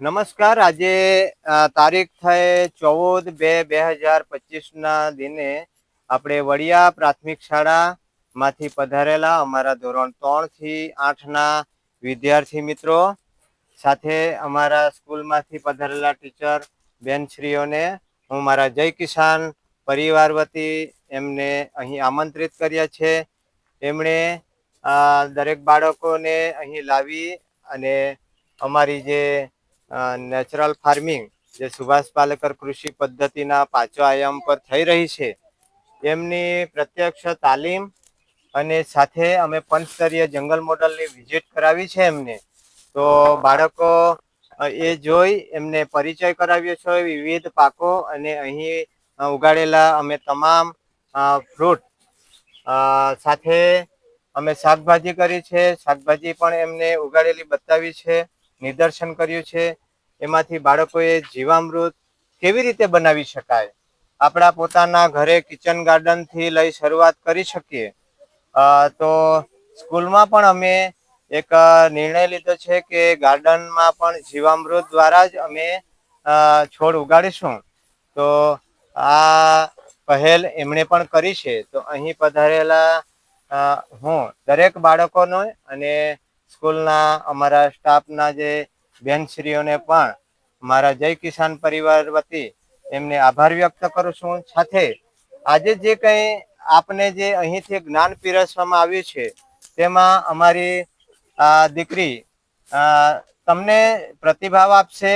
નમસ્કાર. આજે તારીખ થઈ ચૌદ બે બે હજાર પચીસના દિને આપણે વડિયા પ્રાથમિક શાળામાંથી પધારેલા અમારા ધોરણ ત્રણથી આઠના વિદ્યાર્થી મિત્રો, સાથે અમારા સ્કૂલમાંથી પધારેલા ટીચર બેનશ્રીઓને હું મારા જય કિસાન પરિવાર વતી એમને અહીં આમંત્રિત કર્યા છે. એમણે દરેક બાળકોને અહીં લાવી અને અમારી જે નેચરલ ફાર્મિંગ જે સુભાષ પાલેકર કૃષિ પદ્ધતિના પાછો આયામ પર થઈ રહી છે, એમની પ્રત્યક્ષ તાલીમ અને સાથે અમે પંચસ્તરીય જંગલ મોડલની વિઝિટ કરાવી છે એમને. તો બાળકો એ જોઈ એમને પરિચય કરાવ્યો છે, વિવિધ પાકો અને અહીં ઉગાડેલા અમે તમામ ફ્રૂટ સાથે અમે શાકભાજી કરી છે, શાકભાજી પણ એમને ઉગાડેલી બતાવી છે. નિદર્શન કર્યું છે. એમાંથી બાળકોએ જીવામૃત કેવી રીતે બનાવી શકાય? આપણા પોતાના ઘરે કિચન ગાર્ડનથી લઈ શરૂઆત કરી શકીએ. તો સ્કૂલમાં પણ અમે એક નિર્ણય લીધો છે કે ગાર્ડનમાં પણ જીવામૃત દ્વારા જ અમે છોડ ઉગાડીશું. તો આ પહેલ એમણે પણ કરી છે. તો અહીં પધારેલા હું દરેક બાળકોનો અને સ્કૂલના, અમારા સ્ટાફના જે બહેનશ્રીઓને પણ મારા જય કિસાન પરિવાર વતી એમને આભાર વ્યક્ત કરું છું સાથે આજે જે કંઈ આપને જે અહીંથી જ્ઞાન પીરસવામાં આવ્યું છે, તેમાં અમારી દીકરી તમને પ્રતિભાવ આપશે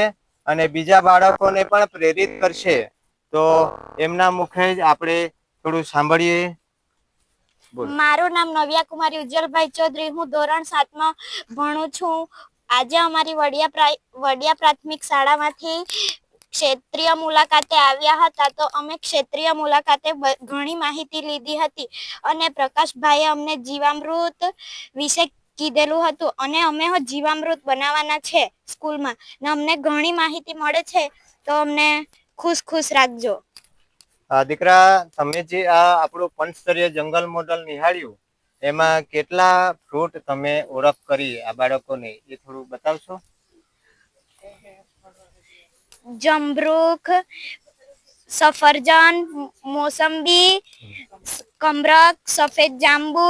અને બીજા બાળકોને પણ પ્રેરિત કરશે તો એમના મુખે જ આપણે થોડું સાંભળીએ. મારું નામ નવ્યા કુમારી ઉજ્જવલભાઈ ચૌધરી. હું ધોરણ સાતમાં ભણું છું. આજે અમારી વડિયા વડિયા પ્રાથમિક શાળામાંથી ક્ષેત્રીય મુલાકાતે આવ્યા હતા. તો અમે ક્ષેત્રીય મુલાકાતે ઘણી માહિતી લીધી હતી અને પ્રકાશભાઈએ અમને જીવામૃત વિશે કીધેલું હતું અને અમે જીવામૃત બનાવવાના છે સ્કૂલમાં. ને અમને ઘણી માહિતી મળે છે. તો અમને ખુશ ખુશ રાખજો. દીકરા, તમે જે આ આપણું પંચસ્તરીય જંગલ મોડલ નિહાળ્યું, એમાં કેટલા ફ્રૂટ તમે ઓળખ કરી આ બાળકોને? એ થોડું બતાવશો? જમરૂખ, સફરજન, મોસંબી, કમરક, સફેદ જાંબુ,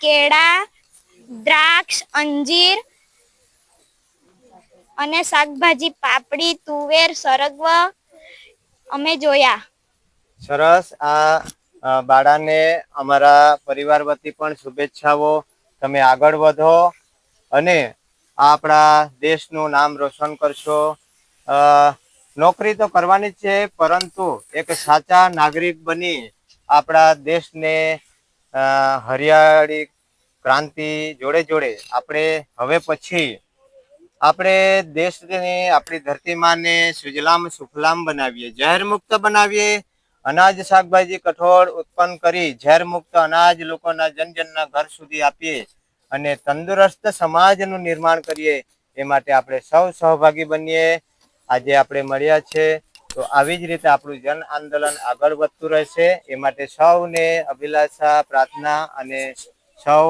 કેળા, દ્રાક્ષ, અંજીર અને શાકભાજી, પાપડી, તુવેર, સરગવ, અમે જોયા. સરસ. આ બાળાને અમારા પરિવાર વતી પણ શુભેચ્છાઓ. તમે આગળ વધો અને આપણા દેશનું નામ રોશન કરશો. નોકરી તો કરવાની છે, પરંતુ એક સાચા નાગરિક બની આપણા દેશને હરિયાળી ક્રાંતિ જોડે જોડે. આપણે હવે પછી આપણે દેશને, આપણી ધરતીમાંને સુજલામ સુફલામ બનાવીએ ઝેર મુક્ત બનાવીએ. અનાજ શાકભાજી કઠોળ ઉત્પન્ન કરી ઝેર મુક્ત અનાજ લોકોના જન જનના ઘર સુધી આપીએ અને તંદુરસ્ત સમાજનું નિર્માણ કરીએ એ માટે આપણે સૌ સહભાગી બનીએ. આજે આપણે મળ્યા છે. તો આવી જ રીતે આપણું જન આંદોલન આગળ વધતું રહેશે. એ માટે સૌને અભિલાષા, પ્રાર્થના અને સૌ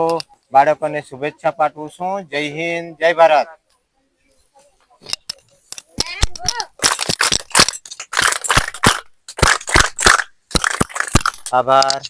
બાળકોને શુભેચ્છા પાઠવું છું. જય હિન્દ, જય ભારત. આભાર